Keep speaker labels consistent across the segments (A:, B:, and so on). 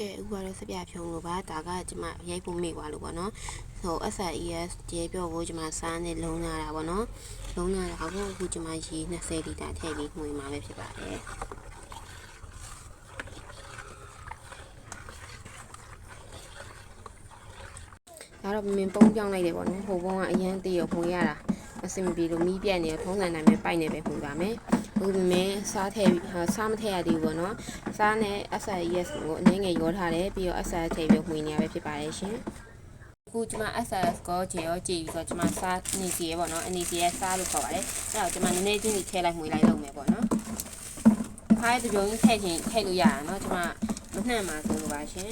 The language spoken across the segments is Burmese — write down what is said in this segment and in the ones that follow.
A: ကဲအခုကတော့စပြဖြုံလို့ပါဒါကကျွန်မရိုက်ဖို့မိသွားလို့ပေါ့နော်ဟို SRES ကျေပြောကိုကျွန်မစားနေလုံးလာတာပေါ့နော်လုံးလာတာအခုအခုကျွန်မရေ20လီတာထည့်ပြီးမှွေမှာပဲဖြစ်ပါတယ်ဒါတော့မင်းပုံးပြောင်းလိုက်တယ်ပေါ့နော်ဟိုဘုံကအရန်သေးရမှွေရတာ အဆင်မပြေလို့မီးပြတ်နေတော့ထုံးစံတိုင်းပဲပိုက်နေပဲမှွေပါမယ်အခုမင်းစားထည့်ဟာစားမထည့်ရသေးဘူးပေါ့နော်စားနဲ့ SRES ကိုအနည်းငယ်ရောထားတယ်ပြီးတော့ SR ထည့်ပြီးမှွေနေရပဲဖြစ်ပါတယ်ရှင်အခုကျွန်မ SRS ကိုခြေရောကြည့်ပြီးတော့ကျွန်မစားနေစီရပေါ့နော်အနေစီရစားလို့ခေါ်ပါတယ်အဲ့တော့ကျွန်မနည်းနည်းချင်းစီထည့်လိုက်မှွေလိုက်လုပ်မယ်ပေါ့နော်ခိုင်းတပြုံကြီးထည့်ချင်းထည့်လို့ရတာနော်ကျွန်မမနှံ့ပါဆိုလို့ပါရှင်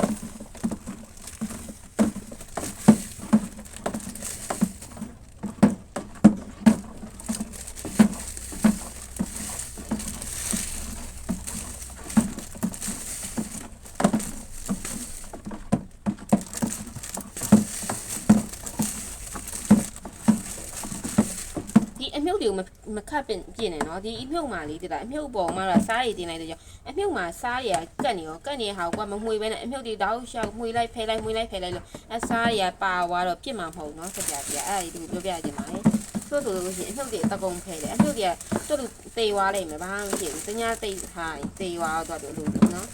A: တွေကိုမခတ်ပင်ပြင်နေနော်ဒီအမြုပ်မှာလေးတလားအမြုပ်ပေါ်မှာတော့စားရည်တင်လိုက်တဲ့ကြောင့်အမြုပ်မှာစားရည်ကကတ်နေရောကတ်နေတဲ့ဟာကမမှွေပဲနဲ့အမြုပ်တွေတောက်လျှောက်မှွေလိုက်ဖဲလိုက်မှွေလိုက်ဖဲလိုက်လို့အစားရည်ပါသွားတော့ပြစ်မှာမဟုတ်နော်စပြပြအဲ့ဒါဒီလိုပြောပြချင်ပါတယ်ဆိုဆိုလို့ရှိရင်အမြုပ်တွေတကုံဖဲတယ်အမြုပ်တွေကတော်တော်သေသွားလိမ့်မယ်ဘာမှမဖြစ်ဘူးတ냐သိဟာသေသွားတော့လို့လို့နော်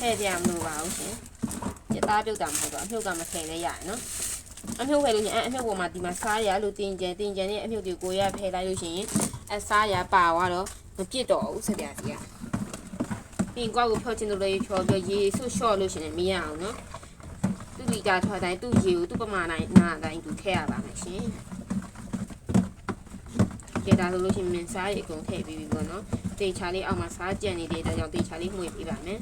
A: ဖဲပြမလို့ပါဘူးရှင်စသားပြုတ်တာမဟုတ်တော့အမြုပ်ကမဖဲလဲရတယ်နော် အမြုပ်ဖယ်လို့ရှိရင်အမြုပ်ပေါ်မှာဒီမှာစားရလို့တင်ကြံတင်ကြံနဲ့အမြုပ်တွေကိုရဖယ်လိုက်လို့ရှိရင်အစားရပါသွားတော့မပြစ်တော့ဘူးဆက်ပြစီကပြီးကွာကိုဖြောချင်လို့လေဖြောပြီးရေဆွရှော့လို့ရှိရင်မရအောင်နော်သူ့လီတာထွက်တိုင်းသူ့ရေကိုသူ့ပမာဏနာတိုင်းသူထည့်ရပါမယ်ရှင်ကြည့်တာလို့ရှိရင်မင်းစားရအကုန်ထည့်ပြီးပြီပေါ့နော်တေချာလေးအောက်မှာစားကြံနေတဲ့ဒါကြောင့်တေချာလေးမှွေပေးပါမယ်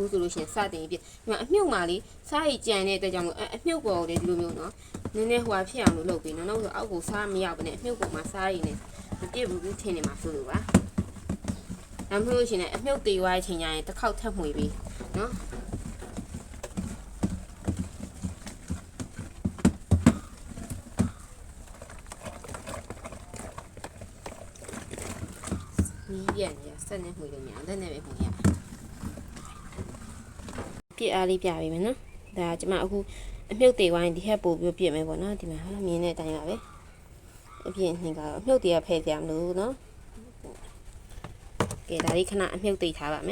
A: အခုဆိုလို့ရှိရင်စတင်ပြဒီမှာအမြုပ်မှာလေးစားရည်ကြံတဲ့အတွက်ကြောင့်မို့အမြုပ်ပေါ်လေဒီလိုမျိုးနော်နည်းနည်းဟိုဟာဖြစ်အောင်လို့လုပ်ပေးနော်နောက်ဆိုအောက်ကိုစားမရောက်ဘဲနဲ့အမြုပ်ပေါ်မှာစားရည်နဲ့မပြည့်ဘူးထင်နေမှာဆိုလို့ပါဒါမှမဟုတ်လို့ရှိရင်အမြုပ်တေဝါအချိန်ကျရင်တစ်ခေါက်ထပ်မှွေပြီးနော်မီးပြန်ရဆက်နေမှွေလို့များလက်နဲ့ ပဲမှွေရပြစ်အားလေးပြပေးမယ်နော်ဒါကကျွန်မအခုအမြုပ်တွေဝိုင်းဒီဟက်ပို့ပြီးပြစ်မယ်ပေါ့နော်ဒီမှာဟာမြင်တဲ့အတိုင်းပါပဲအပြင်နှင်ကတော့အမြုပ်တွေကဖယ်ကြမလို့နော်ကဲဒါလေးခဏအမြုပ်သိထားပါမယ်